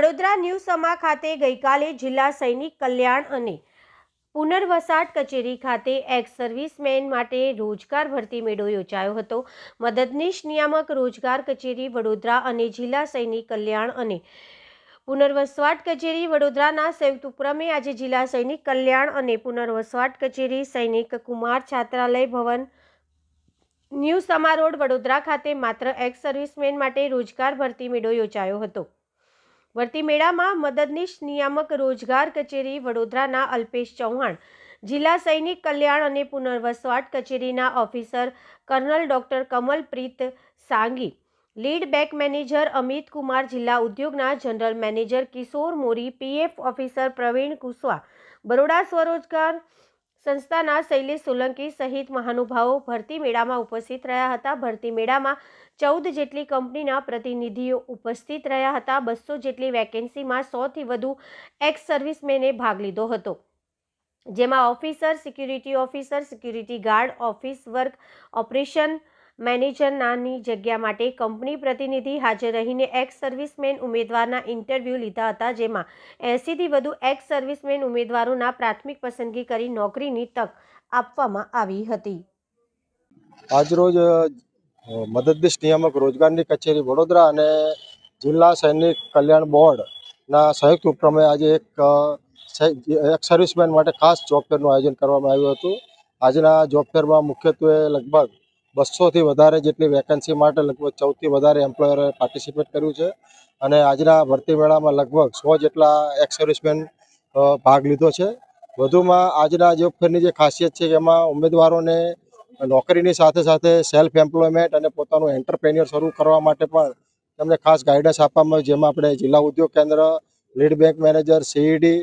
Vadodara new સમા ખાતે ગઈકાલે જિલ્લા સૈનિક કલ્યાણ અને પુનર્વસાટ કચેરી ખાતે એક્સ સર્વિસમેન માટે રોજગાર ભરતી મેળો યોજાયો હતો. મદદનીશ નિયામક રોજગાર કચેરી વડોદરા અને જિલ્લા સૈનિક કલ્યાણ અને પુનર્વસવાટ કચેરી વડોદરાના સંયુક્ત ઉપક્રમે આજે જિલ્લા સૈનિક કલ્યાણ અને પુનર્વસવાટ કચેરી સૈનિક કુમાર છાત્રાલય ભવન ન્યૂ સમા રોડ વડોદરા ખાતે માત્ર એક્સ સર્વિસમેન માટે રોજગાર ભરતી મેળો યોજાયો હતો. ભરતી મેળામાં મદદનીશ નિયામક રોજગાર કચેરી વડોદરાના અલ્પેશ ચૌહાણ, જિલ્લા સૈનિક કલ્યાણ અને પુનર્વસવાટ કચેરીના officer colonel doctor Kamalpreet Sangi, lead bank manager Amit Kumar, જિલ્લા ઉદ્યોગના general manager Kishore Mori, PF officer Praveen Kushwa, Baroda સ્વરોજગાર સંસ્થાના શૈલેષ સોલંકી સહિત મહાનુભાવો ભરતી મેળામાં ઉપસ્થિત રહ્યા હતા. ભરતી મેળામાં ચૌદ જેટલી કંપનીના પ્રતિનિધિઓ ઉપસ્થિત રહ્યા હતા. બસો જેટલી વેકેન્સીમાં સોથી વધુ એક્સ સર્વિસમેને ભાગ લીધો હતો. જેમાં officer security officer security guard office work operation મેનેજરનાની જગ્યા માટે કંપની પ્રતિનિધિ હાજર રહીને એક્સ સર્વિસમેન ઉમેદવારના ઇન્ટરવ્યૂ લીધા હતા જેમાં એંસીથી વધુ એક્સ સર્વિસમેન ઉમેદવારોના પ્રાથમિક પસંદગી કરી નોકરીની તક આપવામાં આવી હતી. આજરોજ મદદનીશ નિયામક રોજગારની કચેરી વડોદરા અને જિલ્લા સૈનિક કલ્યાણ બોર્ડના સંયુક્ત ઉપક્રમે આજે એક અ, એક સર્વિસમેન માટે ખાસ જોબ ફેરનું આયોજન કરવામાં આવ્યું હતું. આજના જોબ ફેરમાં મુખ્યત્વે લગભગ બસોથી વધારે જેટલી વેકેન્સી માટે લગભગ ચૌદથી વધારે એમ્પ્લોયરે પાર્ટિસિપેટ કર્યું છે. અને આજના ભરતી મેળામાં લગભગ સો જેટલા એક્સ ભાગ લીધો છે. વધુમાં આજના જોબ ફેરની જે ખાસિયત છે કે એમાં ઉમેદવારોને નોકરીની સાથે સાથે સેલ્ફ એમ્પ્લોયમેન્ટ અને પોતાનું એન્ટરપ્રેન્યોર શરૂ કરવા માટે પણ તેમને ખાસ ગાઈડન્સ આપવામાં આવ્યું, જેમાં આપણે જિલ્લા ઉદ્યોગ કેન્દ્ર લીડ બેંક મેનેજર સીઈડી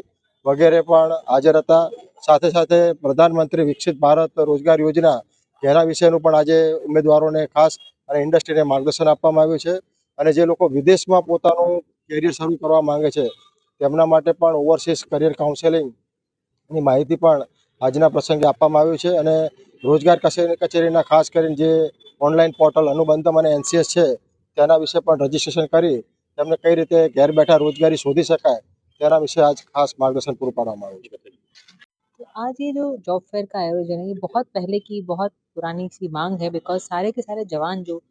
વગેરે પણ હાજર હતા. સાથે સાથે પ્રધાનમંત્રી વિકસિત ભારત રોજગાર યોજના જેના વિશેનું પણ આજે ઉમેદવારોને ખાસ અને ઇન્ડસ્ટ્રીને માર્ગદર્શન આપવામાં આવ્યું છે. અને જે લોકો વિદેશમાં પોતાનું કેરિયર શરૂ કરવા માંગે છે, તેમના માટે પણ ઓવરસીઝ કરિયર કાઉન્સેલિંગની માહિતી પણ આજના પ્રસંગે આપવામાં આવ્યું છે. અને રોજગાર કચેરી, કચેરીના ખાસ કરીને જે ઓનલાઈન પોર્ટલ અનુબંધમ અને એનસીએસ છે, તેના વિશે પણ રજીસ્ટ્રેશન કરી તેમને કઈ રીતે ઘેર બેઠા રોજગારી શોધી શકાય તેના વિશે આજ ખાસ માર્ગદર્શન પૂરું પાડવામાં આવ્યું છે. आज ये जो जॉब फेयर का आयोजन है, ये बहुत पहले की बहुत पुरानी सी मांग है बिकॉज़ सारे के सारे जवान जो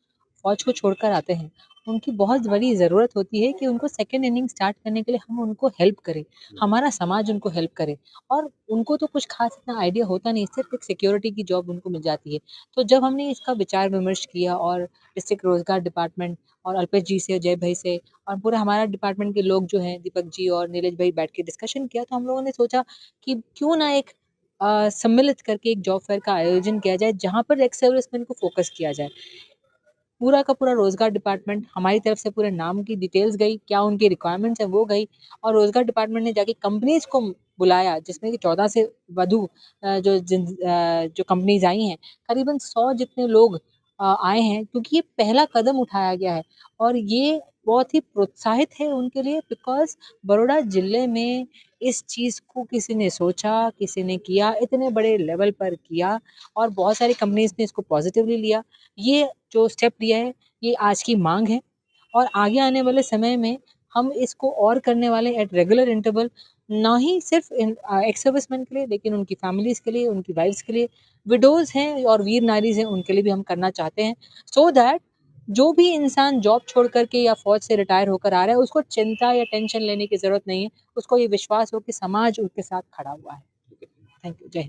फौज को छोड़कर आते हैं। उनकी बहुत बड़ी ज़रूरत होती है कि उनको सेकेंड इनिंग स्टार्ट करने के लिए हम उनको हेल्प करें, हमारा समाज उनको हेल्प करे। और उनको तो कुछ खास इतना आइडिया होता नहीं, सिर्फ़ एक सिक्योरिटी की जॉब उनको मिल जाती है। तो जब हमने इसका विचार विमर्श किया और डिस्ट्रिक्ट रोज़गार डिपार्टमेंट और अल्पेश जी से, जय भाई से और पूरा हमारा डिपार्टमेंट के लोग जो हैं, दीपक जी और नीलेश भाई बैठ के डिस्कशन किया तो हम लोगों ने सोचा कि क्यों ना एक सम्मिलित करके एक जॉब फेयर का आयोजन किया जाए, जहाँ पर एक्स सर्विसमैन को फोकस किया जाए। पूरा का पूरा रोज़गार डिपार्टमेंट हमारी तरफ़ से पूरे नाम की डिटेल्स गई, क्या उनकी रिक्वायरमेंट्स हैं वो गई और रोज़गार डिपार्टमेंट ने जाके कंपनीज़ को बुलाया, जिसमें कि चौदह से वधु जो जिन जो कंपनीज़ आई हैं, करीबन सौ जितने लोग आए हैं, क्योंकि ये पहला कदम उठाया गया है और ये बहुत ही प्रोत्साहित है उनके लिए बिकॉज़ बड़ौदा ज़िले में इस चीज़ को किसी ने सोचा, किसी ने किया, इतने बड़े लेवल पर किया और बहुत सारी कंपनीज़ ने इसको पॉजिटिवली लिया। ये जो स्टेप लिया है, ये आज की मांग है और आगे आने वाले समय में हम इसको और करने वाले एट रेगुलर इंटरवल ना ही सिर्फ़ एक्स सर्विसमैन के लिए लेकिन उनकी फैमिलीज़ के लिए उनकी वाइफ्स के लिए। विडोज़ हैं और वीर नारीज़ हैं उनके लिए भी हम करना चाहते हैं। सो so दैट जो भी इंसान जॉब छोड़ करके या फौज से रिटायर होकर आ रहा है उसको चिंता या टेंशन लेने की ज़रूरत नहीं है। उसको ये विश्वास हो कि समाज उसके साथ खड़ा हुआ है। थैंक यू जय हिंद।